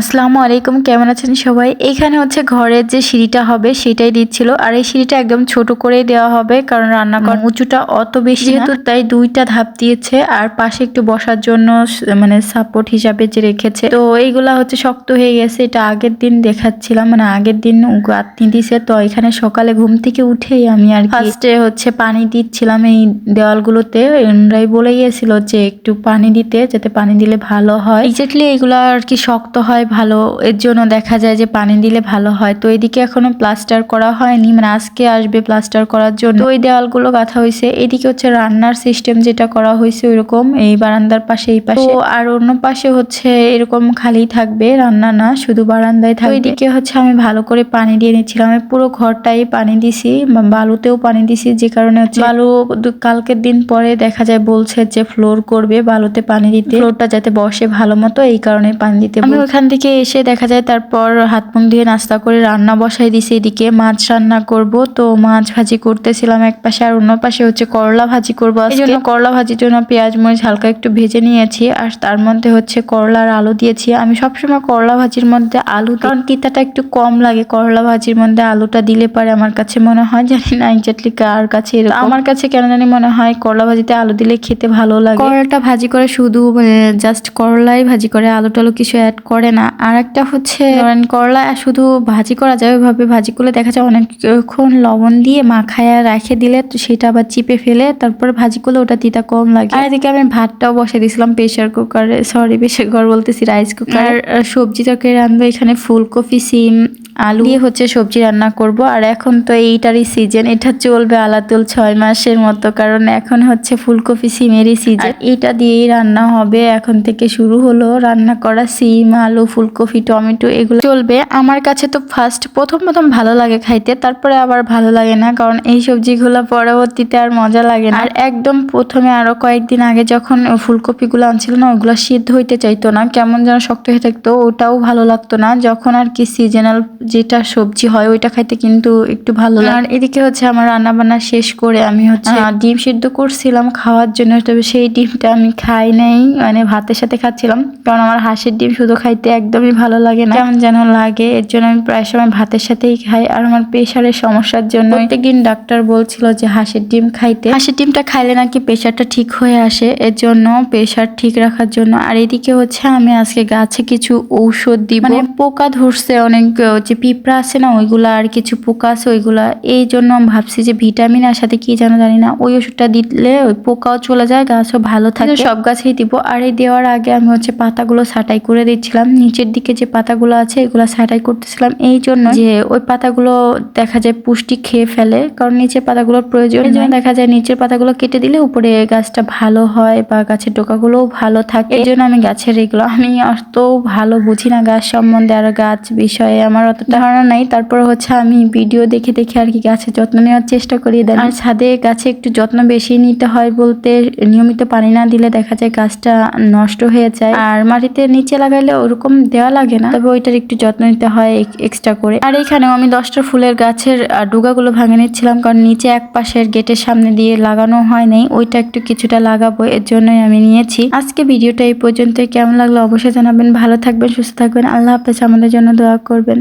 আসসালামু আলাইকুম কেমন আছেন সবাই? এখানে হচ্ছে ঘরের যে সিঁড়িটা হবে সেটাই দিচ্ছিল। আর এই সিঁড়িটা একদম ছোট করেই দেওয়া হবে কারণ রান্নাঘর উঁচুটা অত বেশি যেহেতু তাই দুইটা ধাপ দিয়েছে আর পাশে একটু বসার জন্য মানে সাপোর্ট হিসাবে যে রেখেছে। তো এইগুলা হচ্ছে শক্ত হয়ে গেছে এটা আগের দিন দেখাচ্ছিলাম মানে আগের দিন গাঁথনি দিছে তো এখানে সকালে ঘুম থেকে উঠেই আমি আর ফার্স্টে হচ্ছে পানি দিচ্ছিলাম এই দেওয়ালগুলোতে। এনরাই বলে গিয়েছিল যে একটু পানি দিতে যাতে পানি দিলে ভালো হয়। এক্স্যাক্টলি এগুলো আর কি শক্ত হয় ভালো এর জন্য দেখা যায় যে পানি দিলে ভালো হয়। তো এদিকে এখনও প্লাস্টার করা হয়নি মানে আজকে আসবে প্লাস্টার করার জন্য। ওই দেওয়ালগুলো গাঁথা হয়েছে। এদিকে হচ্ছে রান্নার সিস্টেম যেটা করা হয়েছে ওইরকম এই বারান্দার পাশে এই পাশে। আর অন্য পাশে হচ্ছে এরকম খালি থাকবে রান্না না শুধু বারান্দায় থাকবে। এদিকে হচ্ছে আমি ভালো করে পানি দিয়ে নিচ্ছিলাম। আমি পুরো ঘরটাই পানি দিছি বালুতেও পানি দিছি যে কারণে হচ্ছে বালু কালকের দিন পরে দেখা যায় বলছে যে ফ্লোর করবে বালুতে পানি দিতে। ফ্লোরটা যাতে বসে ভালো মতো এই কারণে পানি দিতে আমি ওখান থেকে এসে দেখা যায় তারপর হাত মুখ ধুয়ে নাস্তা করে রান্না বসাই দিছি এদিকে মাছ রান্না করব তো মাছ ভাজি করতেছিলাম এক পাশে আর অন্য পাশে হচ্ছে করলা ভাজি করব এই জন্য করলা ভাজির জন্য পেঁয়াজ মরিচ হালকা একটু ভেজে নিয়েছি আর তার মধ্যে হচ্ছে করলা আর আলু দিয়েছি আমি সবসময় করলা ভাজির মধ্যে আলু। কারণ তিতাটা একটু কম লাগে করলা ভাজির মধ্যে আলুটা দিলে পারে আমার কাছে মনে হয় জানি না এক্স্যাক্টলি কার কাছে এরকম। আমার কাছে কেন জানি মনে হয় করলা ভাজিতে আলু দিলে খেতে ভালো লাগে করলাটা ভাজি করে শুধু জাস্ট করলাই ভাজি করে আলু টালু কিছু অ্যাড করে না। আর একটা হচ্ছে ধরেন করলা শুধু ভাজি করা যায় ওইভাবে ভাজি করলে দেখা যায় অনেকক্ষণ লবণ দিয়ে মাখায়া রেখে দিলে সেটা আবার চিপে ফেলে তারপর ভাজি করলে ওটা তিতা কম লাগে। আর এদিকে আমি ভাতটাও বসে দিয়েছিলাম প্রেশার কুকারে সরি প্রেশার কুকার বলতেছি রাইস কুকার সবজি তরকারি রান্ধবো এখানে ফুলকপি সিম আলু দিয়ে হচ্ছে সবজি রান্না করব। আর এখন তো এইটারই সিজন এটা চলবে আলাতুল ছয় মাসের মতো, কারণ এখন হচ্ছে ফুলকপি, সিমেরই সিজন এটা দিয়েই রান্না হবে। এখন থেকে শুরু হলো রান্না করা সিম, আলু, ফুলকপি, টমেটো, এগুলো চলবে। আমার কাছে তো ফার্স্ট প্রথম প্রথম ভালো লাগে খাইতে, তারপরে আবার ভালো লাগে না, কারণ এই সবজিগুলো পরবর্তীতে আর মজা লাগে না। আর একদম প্রথমে আরও কয়েকদিন আগে যখন ফুলকপিগুলো আনছিল না, ওগুলো সিদ্ধ হইতে চাইতো না। কেমন যেন শক্ত হয়ে থাকতো, ওটাও ভালো লাগতো না। যখন আর কি সিজনাল যেটা সবজি হয় ওইটা খাইতে কিন্তু একটু ভালো লাগে। আর এদিকে হচ্ছে আমার রান্না বান্না শেষ করে আমি হচ্ছে ডিম সিদ্ধ করছিলাম খাওয়ার জন্য তবে সেই ডিমটা আমি খাই নাই মানে ভাতের সাথে খাচ্ছিলাম। কারণ আমার হাঁসের ডিম শুধু খাইতে একদমই ভালো লাগে না। কেমন যেন লাগে এর জন্য আমি প্রায় সময় ভাতের সাথেই খাই। আর আমার প্রেশারের সমস্যার জন্য প্রত্যেকদিন ডাক্তার বলছিল যে হাঁসের ডিম খাইতে। হাঁসের ডিমটা খাইলে নাকি প্রেশারটা ঠিক হয়ে আসে এর জন্য প্রেশার ঠিক রাখার জন্য। আর এদিকে হচ্ছে আমি আজকে গাছে কিছু ঔষধ দিব। মানে পোকা ধরছে অনেক আহ, যে পিঁপড়া আছে না ওইগুলো আর কিছু পোকা আছে ওইগুলা। এই জন্য আমি ভাবছি যে ভিটামিন আর সাথে কি যেন জানি না ওই ওষুধটা দিলে ওই পোকাও চলে যায় গাছও ভালো থাকে। সব গাছেই দিব। আর এই দেওয়ার আগে আমি হচ্ছে পাতাগুলো ছাঁটাই করে দিচ্ছিলাম। নিচের দিকে যে পাতাগুলো আছে এগুলো ছাঁটাই করতেছিলাম। এই জন্য যে ওই পাতাগুলো দেখা যায় পুষ্টি খেয়ে ফেলে কারণ নিচের পাতাগুলোর প্রয়োজন দেখা যায় নিচের পাতাগুলো কেটে দিলে উপরে গাছটা ভালো হয় বা গাছের ডোকাগুলোও ভালো থাকে। এই জন্য আমি গাছের এগুলো আমি অত ভালো বুঝি না গাছ সম্বন্ধে আর গাছ বিষয়ে। আমার অত ধারণা নাই তারপর হচ্ছে আমি ভিডিও দেখে দেখে আর কি গাছের যত্ন নেওয়ার চেষ্টা করি। দেন আর ছাদে গাছে একটু যত্ন বেশি নিতে হয় বলতে নিয়মিত পানি না দিলে দেখা যায় গাছটা নষ্ট হয়ে যায়। আর মাটিতে নিচে লাগাইলে ওরকম দেওয়া লাগে না তবে ওইটার একটু যত্ন নিতে হয় এক্সট্রা করে। আর এখানেও আমি দশটা ফুলের গাছের ডুগাগুলো ভাঙে নিচ্ছিলাম কারণ নিচে এক পাশের গেটের সামনে দিয়ে লাগানো হয় নাই ওইটা একটু কিছুটা লাগাবো এর জন্যই আমি নিয়েছি। আজকে ভিডিওটা এই পর্যন্ত কেমন লাগল অবশ্যই জানাবেন ভালো থাকবেন সুস্থ থাকবেন আল্লাহ হাফেজ আমাদের জন্য দোয়া করবেন।